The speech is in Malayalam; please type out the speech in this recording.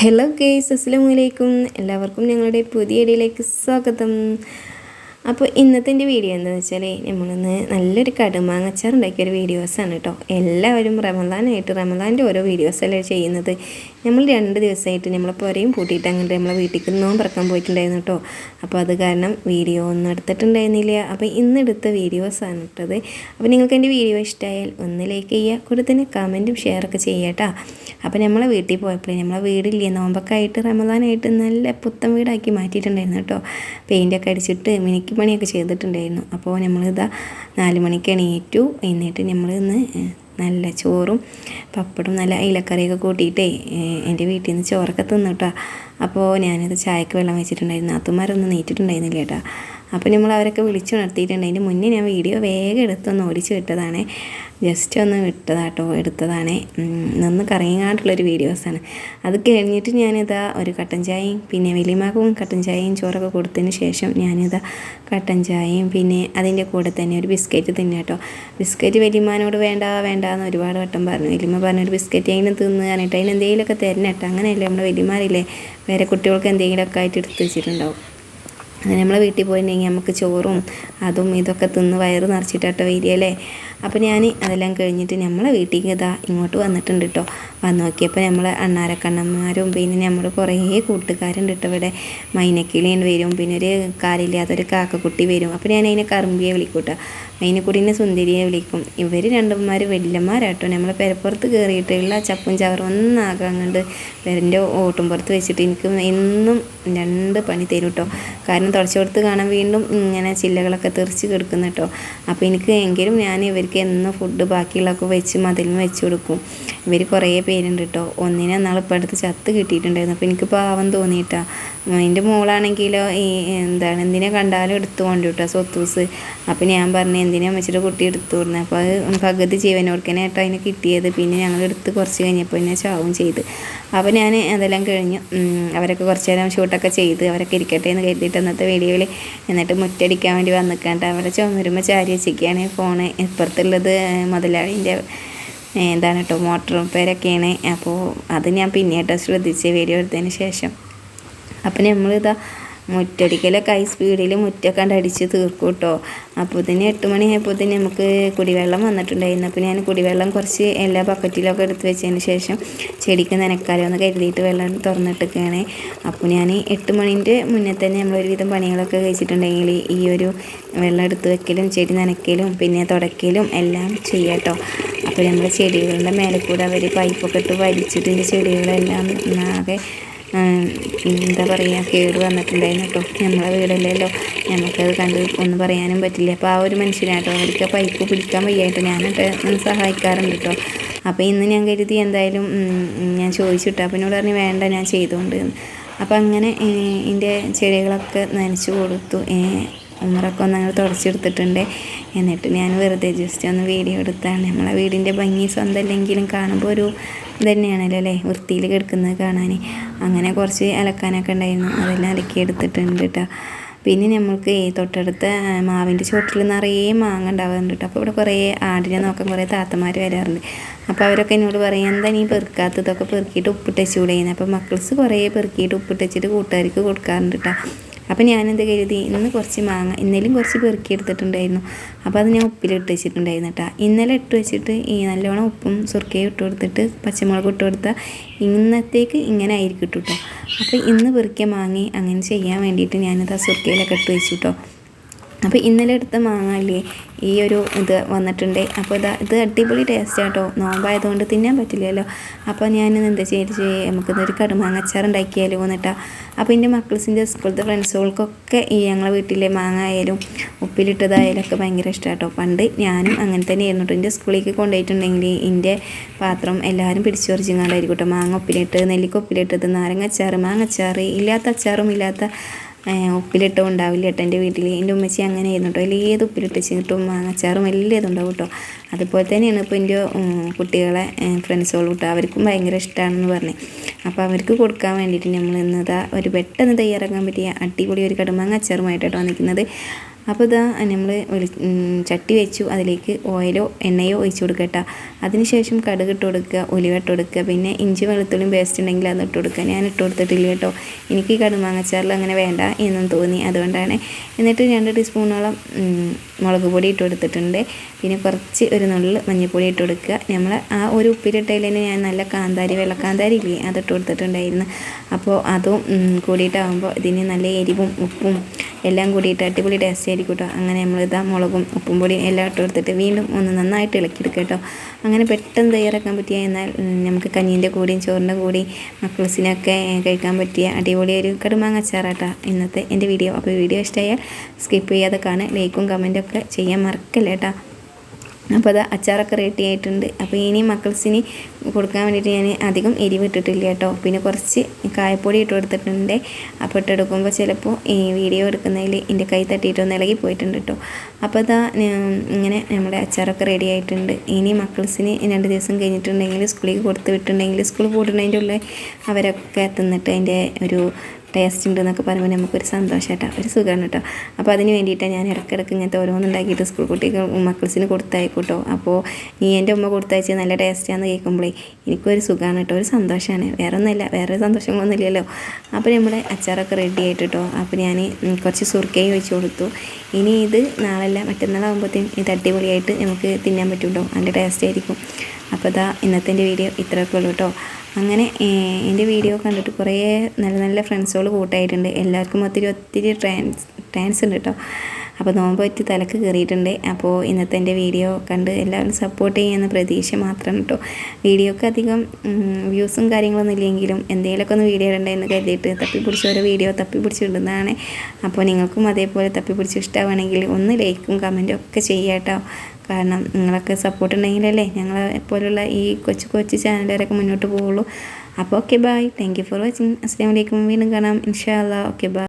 ഹലോ ഗേസ് അസ്സലാമലൈക്കും എല്ലാവർക്കും ഞങ്ങളുടെ പുതിയ ഇടയിലേക്ക് സ്വാഗതം. അപ്പോൾ ഇന്നത്തെ എന്റെ വീഡിയോ എന്താണെന്ന് വെച്ചാൽ നമ്മളിന്ന് നല്ലൊരു കടുമാങ്ങച്ചാർ ഉണ്ടാക്കിയൊരു വീഡിയോസാണ് കേട്ടോ എല്ലാവരും റമദാനായിട്ട് റമദാന്റെ ഓരോ വീഡിയോസല്ലേ ചെയ്യുന്നത്? നമ്മൾ രണ്ട് ദിവസമായിട്ട് നമ്മളെ പുരയും പൂട്ടിയിട്ട് അങ്ങോട്ട് നമ്മളെ വീട്ടിലേക്ക് നോമ്പറക്കാൻ പോയിട്ടുണ്ടായിരുന്നു കേട്ടോ. അപ്പോൾ അത് കാരണം വീഡിയോ ഒന്നും എടുത്തിട്ടുണ്ടായിരുന്നില്ല. അപ്പോൾ ഇന്ന് എടുത്ത വീഡിയോസാണ് ഇട്ടത്. അപ്പോൾ നിങ്ങൾക്ക് എന്റെ വീഡിയോ ഇഷ്ടമായാൽ ഒന്ന് ലൈക്ക് ചെയ്യുക കൂടെ തന്നെ കമന്റും ഷെയറൊക്കെ ചെയ്യുക കേട്ടോ. അപ്പോൾ നമ്മളെ വീട്ടിൽ പോയപ്പോഴേ നമ്മളെ വീടില്ലേ നോമ്പൊക്കെ ആയിട്ട് റമദാനായിട്ട് നല്ല പുത്തൻ വീടാക്കി മാറ്റിയിട്ടുണ്ടായിരുന്നു കേട്ടോ. പെയിന്റൊക്കെ അടിച്ചിട്ട് മിനിക്ക് പണിയൊക്കെ ചെയ്തിട്ടുണ്ടായിരുന്നു. അപ്പോൾ നമ്മളിതാ നാല് മണിക്ക് എണീറ്റു എന്നിട്ട് നമ്മൾ ഇന്ന് നല്ല ചോറും പപ്പടും നല്ല ഇലക്കറിയൊക്കെ കൂട്ടിയിട്ടേ എന്റെ വീട്ടിൽ നിന്ന് ചോറൊക്കെ തിന്നു കേട്ടോ അപ്പോൾ ഞാനത് ചായക്ക് വെള്ളം വെച്ചിട്ടുണ്ടായിരുന്നു. നാത്തുമാരൊന്നും നീറ്റിട്ടുണ്ടായിരുന്നില്ല കേട്ടോ. അപ്പോൾ നമ്മൾ അവരൊക്കെ വിളിച്ചു നടത്തിയിട്ടുണ്ട് അതിന്റെ മുന്നേ ഞാൻ വീഡിയോ വേഗം എടുത്തൊന്ന് ഓടിച്ചു വിട്ടതാണ്. ജസ്റ്റ് ഒന്ന് വിട്ടതാട്ടോ എടുത്തതാണ്. നിന്ന് കറങ്ങാട്ടുള്ളൊരു വീഡിയോസാണ് അത് കഴിഞ്ഞിട്ട് ഞാനിതാ ഒരു കട്ടൻ ചായയും പിന്നെ വലിയമാക്കും കട്ടൻ ചായയും ചോറൊക്കെ കൊടുത്തതിന് ശേഷം ഞാനിതാ കട്ടൻ ചായയും പിന്നെ അതിന്റെ കൂടെ തന്നെ ഒരു ബിസ്ക്കറ്റ് തിന്നു കേട്ടോ ബിസ്ക്കറ്റ് വലിയമാനോട് വേണ്ട വേണ്ട എന്ന് ഒരുപാട് വട്ടം പറഞ്ഞു. വലിയമ്മ പറഞ്ഞു ഒരു ബിസ്ക്കറ്റ് അതിന് തിന്ന് പറഞ്ഞിട്ട് അതിന് എന്തെങ്കിലുമൊക്കെ തരണം കേട്ടോ അങ്ങനെയല്ലേ നമ്മുടെ വലിയമാരില്ലേ വേറെ കുട്ടികൾക്ക് എന്തെങ്കിലുമൊക്കെ ആയിട്ട് എടുത്ത് വെച്ചിട്ടുണ്ടാവും. അങ്ങനെ നമ്മളെ വീട്ടിൽ പോയിട്ടുണ്ടെങ്കിൽ നമുക്ക് ചോറും അതും ഇതൊക്കെ തിന്ന് വയറ് നിറച്ചിട്ടാട്ടോ വരികയല്ലേ അപ്പോൾ ഞാൻ അതെല്ലാം കഴിഞ്ഞിട്ട് നമ്മളെ വീട്ടിലേക്ക് ഇതാ ഇങ്ങോട്ട് വന്നിട്ടുണ്ട് കേട്ടോ വന്ന് നോക്കിയപ്പോൾ നമ്മളെ അണ്ണാരക്കണ്ണന്മാരും പിന്നെ നമ്മൾ കുറേ കൂട്ടുകാരുണ്ട് കേട്ടോ ഇവിടെ. മൈനക്കിളിയും വരും. പിന്നെ ഒരു കാലില്ലാത്തൊരു കാക്കക്കുട്ടി വരും. അപ്പോൾ ഞാൻ അതിനെ കറുമ്പിയെ വിളിക്കും കേട്ടോ അതിനെക്കുടീനെ സുന്ദരിയെ വിളിക്കും. ഇവർ രണ്ടുമാർ വെല്ലന്മാരാട്ടോ നമ്മളെ പെരപ്പുറത്ത് കയറിയിട്ടുള്ള ചപ്പും ചവറും ഒന്നാകാൻ കണ്ട് പെരന്റെ ഓട്ടുംപുറത്ത് വെച്ചിട്ട് എനിക്ക് എന്നും രണ്ട് പണി തരും കേട്ടോ കാരണം തുടച്ചു കൊടുത്ത് കാണാൻ വീണ്ടും ഇങ്ങനെ ചില്ലകളൊക്കെ തെറിച്ച് കിടക്കുന്നു കേട്ടോ. അപ്പോൾ എനിക്ക് എങ്കിലും ഞാൻ ഇവർക്ക് എന്നും ഫുഡ് ബാക്കിയുള്ളതൊക്കെ വെച്ച് മതിലിന് വെച്ച് കൊടുക്കും. ഇവർ കുറേ പേരുണ്ട് കേട്ടോ ഒന്നിനെ നാളിപ്പോൾ അടുത്ത് ചത്ത് കിട്ടിയിട്ടുണ്ടായിരുന്നു. അപ്പോൾ എനിക്ക് പാവം തോന്നിയിട്ടാ. എന്റെ മോളാണെങ്കിലോ ഈ എന്താണ് എന്തിനെ കണ്ടാലും എടുത്തു കൊണ്ട് കേട്ടോ സ്വത്തൂസ്. അപ്പോൾ ഞാൻ പറഞ്ഞു എന്തിനാ വെച്ചിട്ട് കുട്ടി എടുത്തു കൊടുക്കുന്നത് അപ്പോൾ അത് പകുതി ജീവനോർക്കനെ കേട്ടോ അതിന് കിട്ടിയത്. പിന്നെ ഞങ്ങൾ എടുത്ത് കുറച്ച് കഴിഞ്ഞപ്പോൾ എന്നെ ചാവും ചെയ്ത്. അപ്പോൾ ഞാൻ അതെല്ലാം കഴിഞ്ഞു. അവരൊക്കെ കുറച്ച് നേരം ഷൂട്ടൊക്കെ ചെയ്ത് അവരൊക്കെ ഇരിക്കട്ടെ എന്ന് കരുതിയിട്ട് അന്നത്തെ വീഡിയോയിൽ എന്നിട്ട് മുറ്റടിക്കാൻ വേണ്ടി വന്നിക്കാണ്ട് അവരെ ചുമരുമ്പോൾ ചാരി വെച്ചിരിക്കുകയാണ് ഫോണ്. ഇപ്പുറത്തുള്ളത് മുതലാളിന്റെ എന്താണ് കേട്ടോ മോട്ടർ പേരൊക്കെയാണ്. അപ്പോൾ അത് ഞാൻ പിന്നീട് ശ്രദ്ധിച്ച് വീഡിയോ എടുത്തതിന് ശേഷം. അപ്പം നമ്മളിതാ മുറ്റടിക്കലൊക്കെ ഹൈ സ്പീഡിൽ മുറ്റൊക്കെ അടിച്ച് തീർക്കും കേട്ടോ അപ്പോൾ തന്നെ എട്ട് മണി ആയപ്പോൾ തന്നെ നമുക്ക് കുടിവെള്ളം വന്നിട്ടുണ്ടായിരുന്നു. അപ്പോൾ ഞാൻ കുടിവെള്ളം കുറച്ച് എല്ലാ ബക്കറ്റിലൊക്കെ എടുത്ത് വെച്ചതിന് ശേഷം ചെടിക്ക് നനക്കാലോ എന്ന് കരുതിയിട്ട് വെള്ളം തുറന്നിട്ടൊക്കെയാണ് അപ്പോൾ ഞാൻ എട്ട് മണിന്റെ മുന്നേ തന്നെ നമ്മൾ ഒരുവിധം പണികളൊക്കെ കഴിച്ചിട്ടുണ്ടെങ്കിൽ ഈ ഒരു വെള്ളം എടുത്ത് വെക്കലും ചെടി നനയ്ക്കലും പിന്നെ തുടയ്ക്കലും എല്ലാം ചെയ്യാം കേട്ടോ അപ്പോൾ ഞങ്ങൾ ചെടികളുടെ മേലെ കൂടെ അവർ പൈപ്പൊക്കെ ഇട്ട് വലിച്ചിട്ട് ചെടികളെല്ലാം ആകെ എന്താ പറയുക കേട് വന്നിട്ടുണ്ടായിരുന്നു കേട്ടോ. നമ്മളെ വീടല്ലല്ലോ നമുക്കത് കണ്ട് ഒന്നും പറയാനും പറ്റില്ല. അപ്പോൾ ആ ഒരു മനുഷ്യനാട്ടോ അവർക്ക് പൈപ്പ് പിടിക്കാൻ വയ്യായിട്ട് ഞാനിട്ട് സഹായിക്കാറുണ്ട് കേട്ടോ. അപ്പോൾ ഇന്ന് ഞാൻ കരുതി എന്തായാലും ഞാൻ ചോദിച്ചിട്ട് അപ്പം എന്നോട് പറഞ്ഞു വേണ്ട ഞാൻ ചെയ്തുകൊണ്ട് അപ്പോൾ അങ്ങനെ എന്റെ ചെടികളൊക്കെ നനച്ചു കൊടുത്തു. ഉമ്മറൊക്കെ ഒന്ന് അങ്ങനെ തുടച്ചെടുത്തിട്ടുണ്ട്. എന്നിട്ട് ഞാൻ വെറുതെ ജസ്റ്റ് ഒന്ന് വീഡിയോ എടുത്താണ്. നമ്മളെ വീടിന്റെ ഭംഗി സ്വന്തമല്ലെങ്കിലും കാണുമ്പോൾ ഒരു തന്നെയാണല്ലോ അല്ലേ? വൃത്തിയിൽ കിടക്കുന്നത് കാണാൻ. അങ്ങനെ കുറച്ച് അലക്കാനൊക്കെ ഉണ്ടായിരുന്നു. അതെല്ലാം അലക്കി എടുത്തിട്ടുണ്ട് കേട്ടോ പിന്നെ നമ്മൾക്ക് തൊട്ടടുത്ത മാവിന്റെ ചുവട്ടിൽ നിറയെ മാങ്ങ ഉണ്ടാവാറുണ്ട് കേട്ടോ അപ്പോൾ ഇവിടെ കുറേ ആടിനെ നോക്കാൻ കുറേ താത്തമാർ വരാറുണ്ട്. അപ്പോൾ അവരൊക്കെ എന്നോട് പറയും എന്താ നീ പെറുക്കാത്തതൊക്കെ പെറുക്കിയിട്ട് ഉപ്പിട്ട് വെച്ചുകൂടെ അപ്പോൾ മക്കൾസ് കുറേ പെറുക്കിയിട്ട് ഉപ്പിട്ട് വെച്ചിട്ട് കൂട്ടുകാർക്ക് കൊടുക്കാറുണ്ട് കേട്ടോ അപ്പോൾ ഞാനെന്ത് കരുതി? ഇന്ന് കുറച്ച് മാങ്ങ ഇന്നലെയും കുറച്ച് പെറുക്കി എടുത്തിട്ടുണ്ടായിരുന്നു. അപ്പോൾ അത് ഞാൻ ഉപ്പിലിട്ട് വെച്ചിട്ടുണ്ടായിരുന്നു കേട്ടോ ഇന്നലെ ഇട്ട് വെച്ചിട്ട് ഈ നല്ലോണം ഉപ്പും സുർക്കയും ഇട്ട് കൊടുത്തിട്ട് പച്ചമുളക് ഇട്ട് കൊടുത്താൽ ഇന്നത്തേക്ക് ഇങ്ങനെ ആയിരിക്കും കേട്ടോ അപ്പോൾ ഇന്ന് പെറുക്കിയ മാങ്ങി അങ്ങനെ ചെയ്യാൻ വേണ്ടിയിട്ട് ഞാനത് ആ സുർക്കയിലൊക്കെ ഇട്ട് വെച്ചു കേട്ടോ അപ്പോൾ ഇന്നലെ എടുത്ത മാങ്ങ ഈ ഒരു ഇത് വന്നിട്ടുണ്ട്. അപ്പോൾ ഇതാ ഇത് അടിപൊളി ടേസ്റ്റ് കേട്ടോ നോമ്പായതുകൊണ്ട് തിന്നാൻ പറ്റില്ലല്ലോ. അപ്പോൾ ഞാൻ എന്താ ചെയ്ത്? നമുക്കിന്നൊരു കടുമാങ്ങ അച്ചാർ ഉണ്ടാക്കിയാലോ എന്നിട്ടാ. അപ്പോൾ എന്റെ മക്കൾസിന്റെ സ്കൂളത്തെ ഫ്രണ്ട്സുകൾക്കൊക്കെ ഈ ഞങ്ങളെ വീട്ടിലെ മാങ്ങ ആയാലും ഉപ്പിലിട്ടതായാലും ഒക്കെ ഭയങ്കര ഇഷ്ടമാട്ടോ പണ്ട് ഞാനും അങ്ങനെ തന്നെ ആയിരുന്നു കേട്ടോ എന്റെ സ്കൂളിലേക്ക് കൊണ്ടുപോയിട്ടുണ്ടെങ്കിൽ എന്റെ പാത്രം എല്ലാവരും പിടിച്ചു പറിച്ചിങ്ങാണ്ടായിരിക്കും കേട്ടോ മാങ്ങ ഉപ്പിലിട്ട് നെല്ലിക്ക ഉപ്പിലിട്ടത് നാരങ്ങ അച്ചാർ മാങ്ങ അച്ചാർ ഇല്ലാത്ത അച്ചാറും ഇല്ലാത്ത ഉപ്പിലിട്ടും ഉണ്ടാവില്ല. കേട്ടോ എന്റെ വീട്ടിൽ എന്റെ ഉമ്മച്ചി അങ്ങനെ ആയിരുന്നു കേട്ടോ. അതിൽ ഏത് ഉപ്പിലിട്ട് ചീട്ടും മാങ്ങച്ചാറും എല്ലാം ഇതുണ്ടാവും കേട്ടോ. അതുപോലെ തന്നെയാണ് ഇപ്പോൾ എന്റെ കുട്ടികളെ ഫ്രണ്ട്സുകളും കേട്ടോ. അവർക്കും ഭയങ്കര ഇഷ്ടമാണെന്ന് പറഞ്ഞു. അപ്പോൾ അവർക്ക് കൊടുക്കാൻ വേണ്ടിയിട്ട് നമ്മൾ ഇന്നതാ ഒരു പെട്ടെന്ന് തയ്യാറാക്കാൻ പറ്റിയ അടിപൊളി ഒരു കടുമാങ്ങ കേട്ടോ നിൽക്കുന്നത് അപ്പോൾ ഇതാ നമ്മൾ വെളി ചട്ടി വെച്ചു. അതിലേക്ക് ഓയിലോ എണ്ണയോ ഒഴിച്ചു കേട്ടോ അതിനുശേഷം കടുക് ഇട്ട് കൊടുക്കുക ഉലുവ ഇട്ട് കൊടുക്കുക. പിന്നെ ഇഞ്ചി വെളുത്തുള്ളിയും പേസ്റ്റ് ഉണ്ടെങ്കിൽ അത് ഇട്ട് കൊടുക്കുക. ഞാൻ ഇട്ട് കൊടുത്തിട്ടില്ല കേട്ടോ. എനിക്ക് കടുമാങ്ങച്ചാറിൽ അങ്ങനെ വേണ്ട എന്നും തോന്നി. അതുകൊണ്ടാണ്. എന്നിട്ട് രണ്ട് ടീസ്പൂണോളം മുളക് പൊടി ഇട്ട് കൊടുത്തിട്ടുണ്ട്. പിന്നെ കുറച്ച് ഒരു നുള്ളിൽ മഞ്ഞൾപ്പൊടി ഇട്ട് കൊടുക്കുക. നമ്മൾ ആ ഒരു ഉപ്പിലിട്ടതിൽ തന്നെ ഞാൻ നല്ല കാന്താരി വെള്ളക്കാന്താരി ഇല്ലേ അതിട്ട് കൊടുത്തിട്ടുണ്ടായിരുന്നു. അപ്പോൾ അതും കൂടിയിട്ടാകുമ്പോൾ ഇതിന് നല്ല എരിവും ഉപ്പും എല്ലാം കൂടിയിട്ട് അടിപൊളി ടേസ്റ്റ് ആയിരിക്കും കേട്ടോ. അങ്ങനെ നമ്മൾ ഇതാ മുളകും ഉപ്പും പൊടിയും എല്ലാം ഇട്ട് കൊടുത്തിട്ട് വീണ്ടും ഒന്ന് നന്നായിട്ട് ഇളക്കിയെടുക്കുക കേട്ടോ. അങ്ങനെ പെട്ടെന്ന് തയ്യാറാക്കാൻ പറ്റിയ എന്നാൽ നമുക്ക് കഞ്ഞീന്റെ കൂടെയും ചോറിന്റെ കൂടെയും മക്കളസിനൊക്കെ കഴിക്കാൻ പറ്റിയ അടിപൊളി ഒരു കടുമാങ്ങ അച്ചാറാട്ടോ ഇന്നത്തെ എന്റെ വീഡിയോ. അപ്പോൾ വീഡിയോ ഇഷ്ടമായാൽ സ്കിപ്പ് ചെയ്യാതെ കാണുക ലൈക്കും കമന്റും ഒക്കെ ചെയ്യാൻ മറക്കല്ലേ കേട്ടോ അപ്പോൾ അത് അച്ചാറൊക്കെ റെഡി ആയിട്ടുണ്ട്. അപ്പോൾ ഇനി മക്കൾസിന് കൊടുക്കാൻ വേണ്ടിയിട്ട് ഞാൻ അധികം എരിവ് ഇട്ടിട്ടില്ല കേട്ടോ പിന്നെ കുറച്ച് കായപ്പൊടി ഇട്ട് കൊടുത്തിട്ടുണ്ട്. അപ്പോൾ ഇട്ടെടുക്കുമ്പോൾ ചിലപ്പോൾ ഈ വീഡിയോ എടുക്കുന്നതിൽ എന്റെ കൈ തട്ടിയിട്ടൊന്ന് ഇളകി പോയിട്ടുണ്ട് കേട്ടോ അപ്പോൾ അതാ ഇങ്ങനെ നമ്മുടെ അച്ചാറൊക്കെ റെഡി ആയിട്ടുണ്ട്. ഇനി മക്കൾസിന് രണ്ട് ദിവസം കഴിഞ്ഞിട്ടുണ്ടെങ്കിൽ സ്കൂളിൽ കൊടുത്ത് വിട്ടുണ്ടെങ്കിൽ സ്കൂൾ പോയിട്ടുണ്ടെങ്കിൽ ഉള്ളിൽ അവരൊക്കെ തിന്നിട്ട് അതിന്റെ ഒരു ടേസ്റ്റ് ഉണ്ട് എന്നൊക്കെ പറയുമ്പോൾ നമുക്കൊരു സന്തോഷം കേട്ടോ ഒരു സുഖമാണ് കേട്ടോ. അപ്പോൾ അതിന് വേണ്ടിയിട്ടാണ് ഞാൻ ഇടയ്ക്കിടയ്ക്ക് ഇങ്ങനത്തെ ഓരോന്നുണ്ടാക്കിയിട്ട് സ്കൂൾ കുട്ടികൾ മക്കൾസിന് കൊടുത്തായിക്കോട്ടോ കേട്ടോ. അപ്പോൾ നീ എന്റെ ഉമ്മ കൊടുത്തയച്ച് നല്ല ടേസ്റ്റാന്ന് കേൾക്കുമ്പോഴേ എനിക്കൊരു സുഖമാണ് കേട്ടോ ഒരു സന്തോഷമാണ് വേറെ ഒന്നുമില്ല വേറെ സന്തോഷങ്ങളൊന്നുമില്ലല്ലോ. അപ്പോൾ നമ്മുടെ അച്ചാറൊക്കെ റെഡി ആയിട്ട് കേട്ടോ. അപ്പോൾ ഞാൻ കുറച്ച് സുർക്കയും വെച്ച് കൊടുത്തു. ഇനി ഇത് നാളെല്ലാം മറ്റന്നാളാകുമ്പോഴത്തേക്കും ഇത് അടിപൊളിയായിട്ട് നമുക്ക് തിന്നാൻ പറ്റും കേട്ടോ. നല്ല ടേസ്റ്റ് ആയിരിക്കും. അപ്പോൾ ഇതാ ഇന്നത്തെ വീഡിയോ ഇത്രയൊക്കെ ഉള്ളൂ കേട്ടോ. അങ്ങനെ എന്റെ വീഡിയോ കണ്ടിട്ട് കുറേ നല്ല നല്ല ഫ്രണ്ട്സുകൾ കൂട്ടായിട്ടുണ്ട്. എല്ലാവർക്കും ഒത്തിരി ഒത്തിരി ട്രാൻസ് ട്രാൻസ് ഉണ്ട് കേട്ടോ അപ്പോൾ നോമ്പ് പറ്റി തലക്ക് കയറിയിട്ടുണ്ട്. അപ്പോൾ ഇന്നത്തെ എന്റെ വീഡിയോ കണ്ട് എല്ലാവരും സപ്പോർട്ട് ചെയ്യുന്ന പ്രതീക്ഷ മാത്രം കേട്ടോ. വീഡിയോക്ക് അധികം വ്യൂസും കാര്യങ്ങളൊന്നും ഇല്ലെങ്കിലും എന്തെങ്കിലുമൊക്കെ ഒന്ന് വീഡിയോ ഇടണ്ടെന്ന് കരുതിയിട്ട് തപ്പി പിടിച്ച ഓരോ വീഡിയോ തപ്പി ഇടുന്നതാണ്. അപ്പോൾ നിങ്ങൾക്കും അതേപോലെ തപ്പി തപ്പിപ്പിടിച്ച് ഇഷ്ടമാണെങ്കിൽ ഒന്ന് ലൈക്കും കമന്റും ഒക്കെ ചെയ്യാട്ടോ കാരണം നിങ്ങളൊക്കെ സപ്പോർട്ട് ഉണ്ടെങ്കിലല്ലേ ഞങ്ങളെ പോലുള്ള ഈ കൊച്ചു കൊച്ചു ചാനലുകാരൊക്കെ മുന്നോട്ട് പോവുള്ളൂ. അപ്പോൾ okay bye thank you for watching അസ്സാം വലൈക്കും വീണ്ടും കാണാം. ഇൻഷാ ഓക്കെ ബൈ